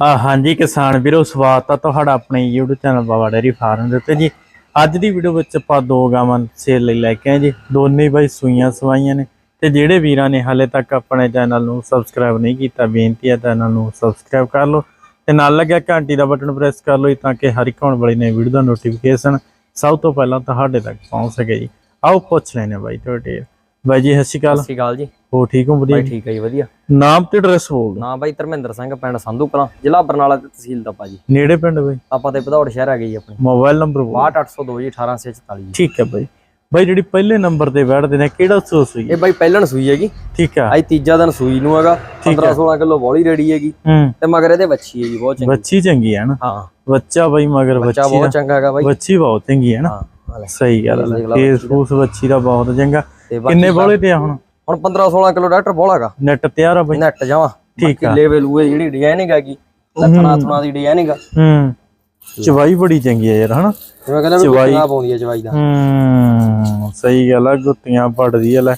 ਆ, ਹਾਂਜੀ ਕਿਸਾਨ ਵੀਰੋ, ਸਵਾਗਤ ਆ ਤੁਹਾਡਾ ਆਪਣੇ YouTube channel Baba dairy farm ਦੇ ਉੱਤੇ ਜੀ। ਅੱਜ ਦੀ ਵੀਡੀਓ ਵਿੱਚ ਆਪਾਂ ਦੋ ਗਾਵਾਂ ਸੇਲ ਲਈ ਲੈ ਕੇ ਆਏ ਜੀ। ਦੋਨੇ ਬਾਈ ਸੂਈਆਂ ਸਵਾਈਆਂ ਨੇ ਤੇ ਜਿਹੜੇ ਵੀਰਾਂ ਨੇ ਹਾਲੇ ਤੱਕ ਆਪਣੇ ਚੈਨਲ ਨੂੰ ਸਬਸਕ੍ਰਾਈਬ ਨਹੀਂ ਕੀਤਾ, ਬੇਨਤੀ ਹੈ ਚੈਨਲ ਨੂੰ ਸਬਸਕ੍ਰਾਈਬ ਕਰ ਲਓ ਤੇ ਨਾਲ ਲੱਗਿਆ ਘੰਟੀ ਦਾ ਬਟਨ ਪ੍ਰੈਸ ਕਰ ਲਓ ਜੀ ਤਾਂ ਕਿ ਹਰ ਇੱਕ ਆਉਣ ਵਾਲੀ ਨਵੀਂ ਵੀਡੀਓ ਦਾ ਨੋਟੀਫਿਕੇਸ਼ਨ ਸਭ ਤੋਂ ਪਹਿਲਾਂ ਤੁਹਾਡੇ ਤੱਕ ਪਹੁੰਚ ਸਕੇ ਜੀ। ਆਓ ਪੁੱਛ ਲੈਣੇ ਬਾਈ ਤੁਹਾਡੇ। ਬਾਈ ਜੀ, ਸਤਿ ਸ਼੍ਰੀ ਅਕਾਲ। ਸਤਿ ਸ਼੍ਰੀ ਅਕਾਲ ਜੀ। ਹੋ ਠੀਕ ਹੋ? ਵਧੀਆ ਬਾਈ ਠੀਕ ਹੈ ਜੀ ਵਧੀਆ। ਨਾਮ ਤੇ ਐਡਰੈਸ ਬੋਲ ਨਾ ਬਾਈ ਧਰਮਿੰਦਰ ਸਿੰਘ ਪਿੰਡ ਸੰਧੂ ਕਲਾਂ ਜ਼ਿਲ੍ਹਾ ਬਰਨਾਲਾ ਤੇ ਤਹਿਸੀਲ ਦਾ ਭਾਜੀ। ਨੇੜੇ ਪਿੰਡ ਬਾਈ? ਆਪਾਂ ਤੇ ਭਦੌੜ ਸ਼ਹਿਰ ਹੈਗੇ ਜੀ ਆਪਣੇ। ਮੋਬਾਈਲ ਨੰਬਰ ਬੋਲ 62802 ਜੀ 1844 ਜੀ। ਠੀਕ ਹੈ ਬਾਈ। ਬਾਈ ਜਿਹੜੀ ਪਹਿਲੇ ਨੰਬਰ ਤੇ ਬੈਠਦੇ ਨੇ ਕਿਹੜਾ ਸੂਸ ਹੋਈ ਇਹ ਬਾਈ ਪਹਿਲਣ ਸੂਈ ਹੈਗੀ। ਠੀਕ ਆ ਅੱਜ ਤੀਜਾ ਦਿਨ ਸੂਈ ਨੂੰ ਹੈਗਾ। 15 16 ਕਿਲੋ ਬੋਲੀ ਰੈਡੀ ਹੈਗੀ। ਹੂੰ। ਤੇ ਮਗਰ ਇਹਦੇ ਬੱਚੀ ਹੈ ਜੀ ਬਹੁਤ ਚੰਗੀ। ਬੱਚੀ ਚੰਗੀ ਹੈ ਨਾ? ਹਾਂ। ਬੱਚਾ ਬਾਈ ਮਗਰ ਬੱਚਾ ਬੱਚੀ ਬਹੁਤ ਚੰਗਾ ਹੈਗਾ ਬਾਈ। ਬੱਚੀ ਬਹੁਤ ਚੰਗੀ ਹੈ ਨਾ? ਹਾਂ। ਸਹੀ ਗੱਲ ਦੇਖ ਹੈ ਲਾ ਫੇਸ ਫੂਸ ਬੱਚੀ ਦਾ ਬਹੁਤ ਚੰਗਾ। ਤੇ ਬਾਕੀ ਕਿੰਨੇ ਬੋਲੇ ਤੇ ਆ ਹੁਣ? ਹੁਣ 15 16 ਕਿਲੋ ਡਾਕਟਰ ਬੋਲਾ ਹੈਗਾ। ਨੈਟ ਤਿਆਰ ਆ ਬਾਈ। ਨੈਟ ਜਾਵਾ ਠੀਕ ਆ। ਲੈਵਲ ਉਹ ਜਿਹੜੀ ਡਿਜ਼ਾਈਨਿੰਗ ਹੈਗੀ ਲੱਖਣਾ ਥਣਾ ਦੀ ਡਿਜ਼ਾਈਨਿੰਗ ਹੂੰ। ਚਵਾਈ ਬੜੀ ਚੰਗੀ ਹੈ ਯਾਰ ਹਨਾ? ਜਿਵੇਂ ਕਹਿੰਦਾ ਚਵਾਈ- ਗੁੱਤੀਆਂ ਪਾਉਂਦੀ ਹੈ ਚਵਾਈ ਦਾ ਹੂੰ ਸਹੀ ਗੱਲ ਆ ਗੁੱਤੀਆਂ ਪੜਦੀ ਆ ਲੈ।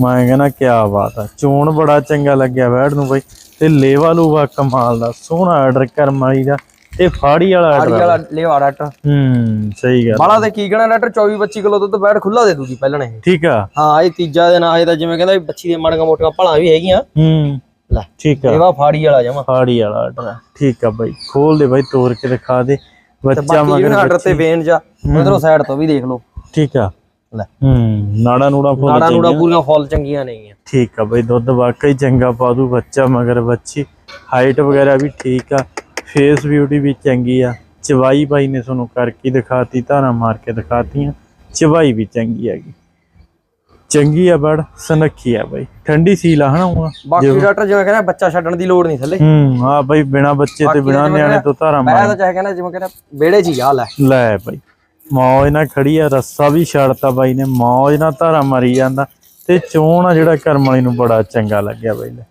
ਮੈਂ ਕਹਿੰਦਾ ਕੀ ਬਾਤ ਆ ਚੋਣ ਬੜਾ ਚੰਗਾ ਲੱਗਿਆ ਬੈੜ ਨੂੰ ਬਾਈ। ਤੇ ਲੇਵਾ ਲੂਵਾ ਕਮਾਲ ਦਾ ਸੋਹਣਾ ਆਰਡਰ ਕਰਮ ਵਾਲੀ ਦਾ। ਤੇ ਫਾੜੀ ਵਾਲਾ ਆੜੀ ਵਾਲਾ ਲਿਆ ਡਾਕਟਰ ਹੂੰ ਸਹੀ ਗੱਲ ਬਾਲਾ ਤੇ ਕੀ ਕਹਿਣਾ ਡਾਕਟਰ 24 25 ਕਿਲੋ ਦੁੱਧ ਬੈਠ ਖੁੱਲਾ ਦੇ ਦੂਗੀ ਪਹਿਲਾਂ ਇਹ। ਠੀਕ ਆ। ਹਾਂ ਇਹ ਤੀਜਾ ਦਿਨ ਆਏ ਤਾਂ ਜਿਵੇਂ ਕਹਿੰਦਾ ਬੱਚੀ ਦੇ ਮਾੜੀਆਂ ਮੋਟੀਆਂ ਭਲਾਂ ਵੀ ਹੈਗੀਆਂ। ਹੂੰ ਲੈ ਠੀਕ ਆ। ਇਹਵਾ ਫਾੜੀ ਵਾਲਾ ਜਮਾ। ਫਾੜੀ ਵਾਲਾ ਆਰਡਰ ਠੀਕ ਆ ਬਾਈ ਖੋਲ ਦੇ ਬਾਈ ਤੋੜ ਕੇ ਦਿਖਾ ਦੇ। ਬੱਚਾ ਮਗਰ ਆਰਡਰ ਤੇ ਵੇਨ ਜਾ ਉਧਰੋਂ ਸਾਈਡ ਤੋਂ ਵੀ ਦੇਖ ਲਓ। ਠੀਕ ਆ। ਲੈ। ਹੂੰ ਨਾੜਾ ਨੂੜਾ ਫੁੱਲ ਨਾੜਾ ਨੂੜਾ। ਪੂਰੀਆਂ ਫੁੱਲ ਚੰਗੀਆਂ ਨੇਗੀਆਂ। ਠੀਕ ਆ ਬਈ ਦੁੱਧ ਵਾਕਈ ਚੰਗਾ ਪਾ ਦੂ ਬੱਚਾ ਮਗਰ ਬੱਚੀ। ਹਾਈਟ ਵਗੈਰਾ ਵੀ ਠੀਕ ਆ। ਫੇਸ ਬਿਊਟੀ ਵੀ ਚੰਗੀ ਆ। ਚਵਾਈ ਬਾਈ ਨੇ ਤੁਹਾਨੂੰ ਕਰਕੇ ਦਿਖਾਤੀ ਧਾਰਾਂ ਮਾਰ ਕੇ ਦਿਖਾਤੀਆਂ। ਚਵਾਈ ਵੀ ਚੰਗੀ ਹੈਗੀ। ਚੰਗੀ ਆ ਬੜ ਸਨੱਖੀ ਆ ਬਾਈ। ਠੰਡੀ ਸੀਲ ਆ ਹਨਾ ਊਂ? ਬਾਕੀ ਡਾਕਟਰ ਜਿਵੇਂ ਕਹਿੰਦਾ ਬੱਚਾ ਛੱਡਣ ਦੀ ਲੋੜ ਨਹੀਂ ਥੱਲੇ। ਹੂੰ ਆ ਬਾਈ ਬਿਨਾ ਬੱਚੇ ਤੇ ਬਿਨਾ ਨਿਆਣੇ ਤੋਂ ਧਾਰਾਂ ਮੈਂ ਮਾਰ ਤਾਂ ਚਾਹੇ ਕਹਿੰਦਾ ਜਿਵੇਂ ਕਹਿੰਦਾ ਵਿਹੜੇ 'ਚ ਹੀ ਆ ਲੈ। ਲੈ ਬਾਈ। ਮੌਜ ਨਾਲ ਖੜੀ ਆ ਰੱਸਾ ਵੀ ਛੱਡਤਾ ਬਾਈ ਨੇ। ਮੌਜ ਨਾਲ ਧਾਰਾ ਮਾਰੀ ਜਾਂਦਾ। ਤੇ ਚੋਣ ਆ ਜਿਹੜਾ ਕਰਮ ਵਾਲੀ ਨੂੰ ਬੜਾ ਚੰਗਾ ਲੱਗਿਆ ਬਾਈ ਲੈ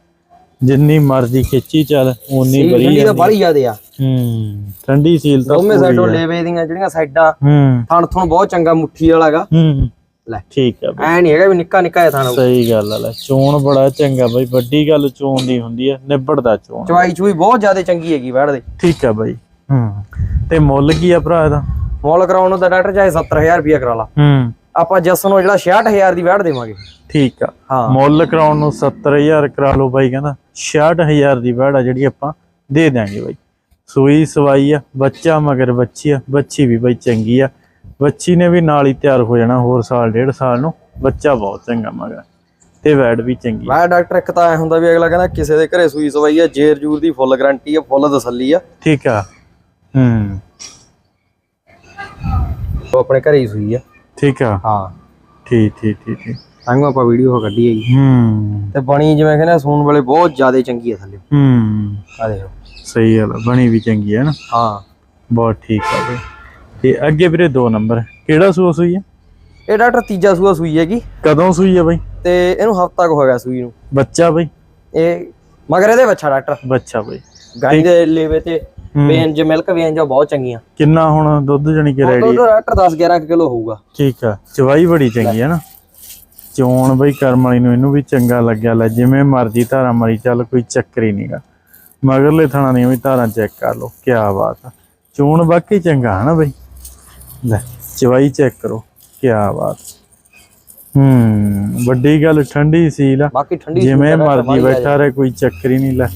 ਜਿੰਨੀ ਮਰਜ਼ੀ ਖਿੱਚੀ ਚੱਲ ਓਨੀ ਬਰੀ ਠੰਡੀ ਤਾਂ ਬਾਲੀ ਜ਼ਿਆਦੇ ਆ। ਹੂੰ ਠੰਡੀ ਸੀਲ ਤਾਂ ਦੋਵੇਂ ਸਾਈਡੋਂ। ਲੇਵੇ ਦੀਆਂ ਜਿਹੜੀਆਂ ਸਾਈਡਾਂ ਹੂੰ। ਥਣ ਥਣ ਬਹੁਤ ਚੰਗਾ ਮੁੱਠੀ ਵਾਲਾਗਾ ਹੂੰ। ਲੈ ਠੀਕ ਆ ਐ ਨਹੀਂ ਹੈਗਾ ਵੀ ਨਿੱਕਾ ਨਿੱਕਾ ਜਿਹਾ ਥਣ ਸਹੀ ਗੱਲ ਆ ਲੈ ਚੋਣ ਬੜਾ ਚੰਗਾ ਬਾਈ ਵੱਡੀ ਗੱਲ ਚੋਣ ਦੀ ਹੁੰਦੀ ਆ ਨਿਬੜਦਾ ਚੋਣ। ਚਵਾਈ ਚੂਈ ਬਹੁਤ ਜ਼ਿਆਦਾ ਚੰਗੀ ਹੈਗੀ ਬੈਠ ਦੇ। ਠੀਕ ਆ ਬਾਈ। ਹੂੰ ਤੇ ਮੁੱਲ ਕੀ ਆ ਭਰਾ ਇਹਦਾ? ਮੌਲ ਕਰਾਉਣ ਨੂੰ ਤਾਂ ਡਾਕਟਰ ਚਾਹੇ 70000 ਰੁਪਇਆ ਕਰਾ ਲਾ। ਹੂੰ। ਆਪਾਂ ਜਸ ਨੂੰ ਜਿਹੜਾ 66000 ਦੀ ਬੈਠ ਦੇਵਾਂਗੇ। ਠੀਕ ਆ। ਹਾਂ। ਮੁੱਲ ਕਰਾਉਣ ਨੂੰ 70000 ਕਰਾ ਲਓ ਬਾਈ ਕਹਿੰਦਾ 66000 ਦੀ ਵੜ ਆ ਜਿਹੜੀ ਆਪਾਂ ਦੇ ਦਿਆਂਗੇ ਬਾਈ। ਸੂਈ ਸਵਾਈ ਆ ਬੱਚਾ ਮਗਰ ਬੱਚੀ ਆ ਬੱਚੀ ਵੀ ਬਾਈ ਚੰਗੀ ਆ। ਬੱਚੀ ਨੇ ਵੀ ਨਾਲ ਹੀ ਤਿਆਰ ਹੋ ਜਾਣਾ ਹੋਰ ਸਾਲ ਡੇਢ ਸਾਲ ਨੂੰ। ਬੱਚਾ ਬਹੁਤ ਚੰਗਾ ਮਗਰ ਤੇ ਵੈੜ ਵੀ ਚੰਗੀ। ਮੈਂ ਡਾਕਟਰ ਇੱਕ ਤਾਂ ਐ ਹੁੰਦਾ ਵੀ ਅਗਲਾ ਕਹਿੰਦਾ ਕਿਸੇ ਦੇ ਘਰੇ ਸੂਈ ਸਵਾਈ ਆ ਜੇਰ ਜੂਰ ਦੀ ਫੁੱਲ ਗਾਰੰਟੀ ਆ ਫੁੱਲ ਤਸੱਲੀ ਆ। ਠੀਕ ਆ। ਹੂੰ। ਉਹ ਆਪਣੇ ਘਰੇ ਹੀ ਸੂਈ ਆ। ਠੀਕ ਆ। ਹਾਂ। ਠੀਕ ਠੀਕ ਠੀਕ ਠੀਕ। ਆਪਾਂ ਵੀਡੀਓ ਕੱਢੀ ਹੈਗੀ। ਹੂੰ। ਤੇ ਬਣੀ ਜਿਵੇਂ ਕਹਿੰਦਾ ਸੂਣ ਵੇਲੇ ਬਹੁਤ ਜ਼ਿਆਦਾ ਚੰਗੀ ਆ ਥੱਲੇ। ਹੂੰ। ਆ ਦੇਖੋ। ਸਹੀ ਗੱਲ ਆ, ਬਣੀ ਵੀ ਚੰਗੀ ਹੈ ਨਾ। ਹਾਂ। ਬਹੁਤ ਠੀਕ ਆ ਬਈ। ਤੇ ਅੱਗੇ ਵੀਰੇ ਦੋ ਨੰਬਰ ਕਿਹੜਾ ਸੂਆ ਸੂਈ ਹੈ ਇਹ ਡਾਕਟਰ ਤੀਜਾ ਸੂਆ ਸੂਈ ਹੈਗੀ। ਕਦੋਂ ਸੂਈ ਹੈ ਬਈ? ਤੇ ਇਹਨੂੰ ਹਫਤਾ ਕੁ ਹੋ ਗਿਆ ਸੂਈ ਨੂੰ। ਬੱਚਾ ਬਈ? ਇਹ ਮਗਰ ਇਹਦੇ ਬੱਚਾ ਡਾਕਟਰ। ਬੱਚਾ ਬਈ। ਗਾਈ ਦੇ ਲੇਵੇ ਤੇ ਵੇਨ ਜ ਮਿਲਕ ਵੇਨ ਜੋ ਬਹੁਤ ਚੰਗੀਆਂ। ਕਿੰਨਾ ਹੁਣ ਦੁੱਧ ਜਣੀ ਕਿ ਰੈਡੀ ਦੁੱਧ ਡਾਕਟਰ 10 11 ਕਿਲੋ ਹੋਊਗਾ। ਠੀਕ ਆ। ਚਵਾਈ ਬੜੀ ਚੰਗੀ ਹੈ ਨਾ। ਚੋਣ ਬਈ ਕਰਮ ਵਾਲੀ ਨੂੰ ਇਹਨੂੰ ਵੀ ਚੰਗਾ ਲੱਗਿਆ ਲੈ ਜਿਵੇਂ ਮਰਜ਼ੀ ਧਾਰਾ ਮਾਰੀ ਚੱਲ ਕੋਈ ਚੱਕਰ ਹੀ ਨਹੀਂਗਾ ਮਗਰਲੇ ਥਾਣਾ ਨਹੀਂ ਵੀ ਧਾਰਾਂ ਚੈੱਕ ਕਰ ਲਓ ਕੀ ਬਾਤ ਆ। ਚੋਣ ਬਾਕੀ ਚੰਗਾ ਹੈ ਨਾ ਬਈ। ਲੈ ਚਵਾਈ ਚੈੱਕ ਕਰੋ ਕੀ ਬਾਤ। ਹੂੰ ਵੱਡੀ ਗੱਲ ਠੰਡੀ ਸੀਲ ਆ। ਬਾਕੀ ਠੰਡੀ ਜਿਵੇਂ ਆ, ਮਰਜ਼ੀ ਆ ਬੈਠਾ ਰਹੇ ਕੋਈ ਚੱਕਰ ਹੀ ਨਹੀਂ ਲੈ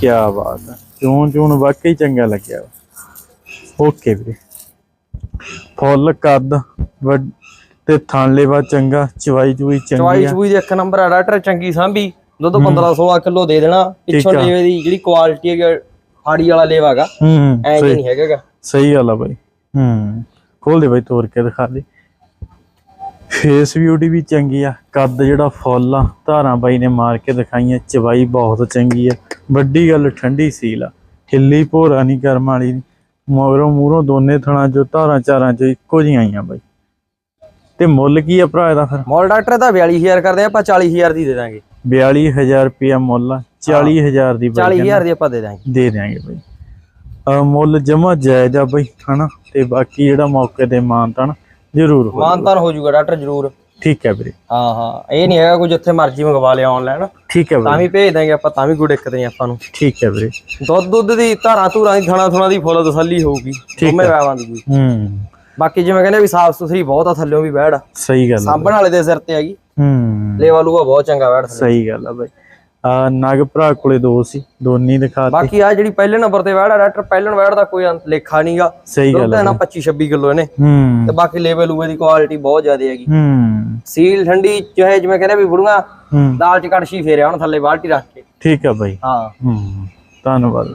ਕੀ ਬਾਤ ਹੈ ਚੋਣ ਚੋਣ ਵਾਕਈ ਚੰਗਾ ਲੱਗਿਆ ਓਕੇ ਵੀਰੇ। ਫੁੱਲ ਕੱਦ ਤੇ ਥਣ ਲੇਵਾ ਚੰਗਾ ਚਵਾਈ ਚੂਈ ਚੰਗੀ ਚਵਾਈ ਆ ਚੂਈ ਦੇ ਇੱਕ ਨੰਬਰ ਆ ਡਾਕਟਰ ਚੰਗੀ ਸਾਂਭੀ। ਦੁੱਧ 15 16 ਕਿਲੋ ਦੇ ਦੇਣਾ। ਪਿੱਛੋਂ ਆ। ਲੇਵੇ ਦੀ ਜਿਹੜੀ ਕੁਆਲਿਟੀ ਹੈ ਹਾੜੀ ਵਾਲਾ ਲੇਵਾਗਾ ਐ ਨਹੀਂ ਹੈਗਾਗਾ ਸਹੀ ਗੱਲ ਆ ਬਾਈ। ਹੂੰ। ਖੋਲ ਦੇ ਬਾਈ ਤੋੜ ਕੇ ਦਿਖਾ ਦੇ। ਫੇਸ ਬਿਊਟੀ ਵੀ ਚੰਗੀ ਆ। ਕੱਦ ਜਿਹੜਾ ਫੁੱਲ ਆ ਧਾਰਾਂ ਬਾਈ ਨੇ ਮਾਰ ਕੇ ਦਿਖਾਈਆਂ ਚਵਾਈ ਬਹੁਤ ਚੰਗੀ ਆ। ਵੱਡੀ ਗੱਲ ਠੰਡੀ ਸੀਲ ਆ। ਹਿੱਲੀ ਭੋਰਾ ਨਹੀਂ ਕਰਮ ਵਾਲੀ ਮਗਰੋਂ ਮੂਰੋਂ ਦੋਨੇ ਥਣਾ ਜੋ ਧਾਰਾਂ ਚਾਰਾਂ ਚ ਇੱਕੋ ਜਿਹੀਆਂ ਆਈਆਂ ਬਾਈ। ਤੇ ਮੁੱਲ ਕੀ ਆ ਭਰਾ ਇਹਦਾ ਫਿਰ? ਮੋਲ ਡਾਕਟਰ ਦਾ 42000 ਕਰਦੇ ਆ ਆਪਾਂ 40000 ਦੀ ਦੇ ਦਾਂਗੇ। 42000 ਰੁਪਿਆ ਮੁੱਲ ਆ। 40000 ਦੀ ਬਾਈ 40000 ਦੀ ਆਪਾਂ ਦੇ ਦਾਂਗੇ। ਦੇ ਦਿਆਂਗੇ ਬਾਈ। ਮੁੱਲ ਜਮਾ ਜਾਇਜ਼ ਆ ਬਾਈ ਹਨਾ? ਤੇ ਬਾਕੀ ਜਿਹੜਾ ਮੌਕੇ ਤੇ ਮਾਨਤਾਨ ਜ਼ਰੂਰ ਹੋ ਮਾਨਤਾਨ ਹੋ ਜਾਊਗਾ ਡਾਕਟਰ ਜਰੂਰ। ਠੀਕ ਹੈ ਵੀਰੇ। ਹਾਂ ਹਾਂ। ਇਹ ਨਹੀਂ ਹੈਗਾ ਕੋਈ ਜਿੱਥੇ ਮਰਜ਼ੀ ਮੰਗਵਾ ਲਿਆ ਆਨਲਾਈਨ ਠੀਕ ਹੈ ਤਾਂ ਵੀ ਭੇਜ ਦਾਂਗੇ ਆਪਾਂ ਤਾਂ ਵੀ ਕੋਈ ਦਿੱਕਤ ਨਹੀਂ ਆਪਾਂ ਨੂੰ। ਠੀਕ ਹੈ ਵੀਰੇ। ਦੁੱਧ ਦੁੱਧ ਦੀ ਧਾਰਾਂ ਧੂਰਾਂ ਦੀ ਥਣਾ ਥਣਾ ਦੀ ਫੁੱਲ ਤਸੱਲੀ ਹੋਊਗੀ। ਦੋਵੇਂ ਵੈਵਾਂ ਦੀ। ਹੂੰ। ਬਾਕੀ ਜਿਵੇਂ ਕਹਿੰਦੇ ਵੀ ਸਾਫ਼ ਸੁਥਰੀ ਬਹੁਤ ਆ ਥੱਲਿਓਂ ਵੀ ਬੈੜ ਸਹੀ ਗੱਲ ਸਾਂਭਣ ਵਾਲੇ ਦੇ ਸਿਰ ਤੇ ਹੈਗੀ ਹੂੰ। ਲੇਵਾ ਲੂਆ ਬਹੁਤ ਚੰਗਾ ਬੈੜ ਸਹੀ ਗੱਲ ਆ ਬਾਈ। ਨਗ ਭਰਾ ਕੋਲੇ ਦੋ ਸੀ ਦੋਨੀ ਦਿਖਾ ਦਿੱਤੇ। ਬਾਕੀ ਆ ਜਿਹੜੀ ਪਹਿਲੇ ਨੰਬਰ ਤੇ ਬੈੜ ਆ ਡਾਕਟਰ ਪਹਿਲਣ ਬੈੜ ਦਾ ਕੋਈ ਅੰਤ ਲੇਖਾ ਨਹੀਂਗਾ ਸਹੀ ਗੱਲ ਹੈ ਨਾ 25 26 ਕਿਲੋ ਇਹਨੇ। ਹੂੰ। ਤੇ ਬਾਕੀ ਲੇਵਲ ਲੂਵੇ ਦੀ ਕੁਆਲਿਟੀ ਬਹੁਤ ਜ਼ਿਆਦਾ ਹੈਗੀ। ਹੂੰ। ਸੀਲ ਠੰਡੀ ਚਾਹੇ ਜਿਵੇਂ ਕਹਿੰਦੇ ਵੀ ਬੁੜੀਆਂ ਦਾਲ ਚ ਕੜਛੀ ਫੇਰਿਆ ਹੁਣ ਥੱਲੇ ਬਾਲਟੀ ਰੱਖ ਕੇ। ਠੀਕ ਹੈ ਬਾਈ। ਹਾਂ। ਹੂੰ। ਧੰਨਵਾਦ।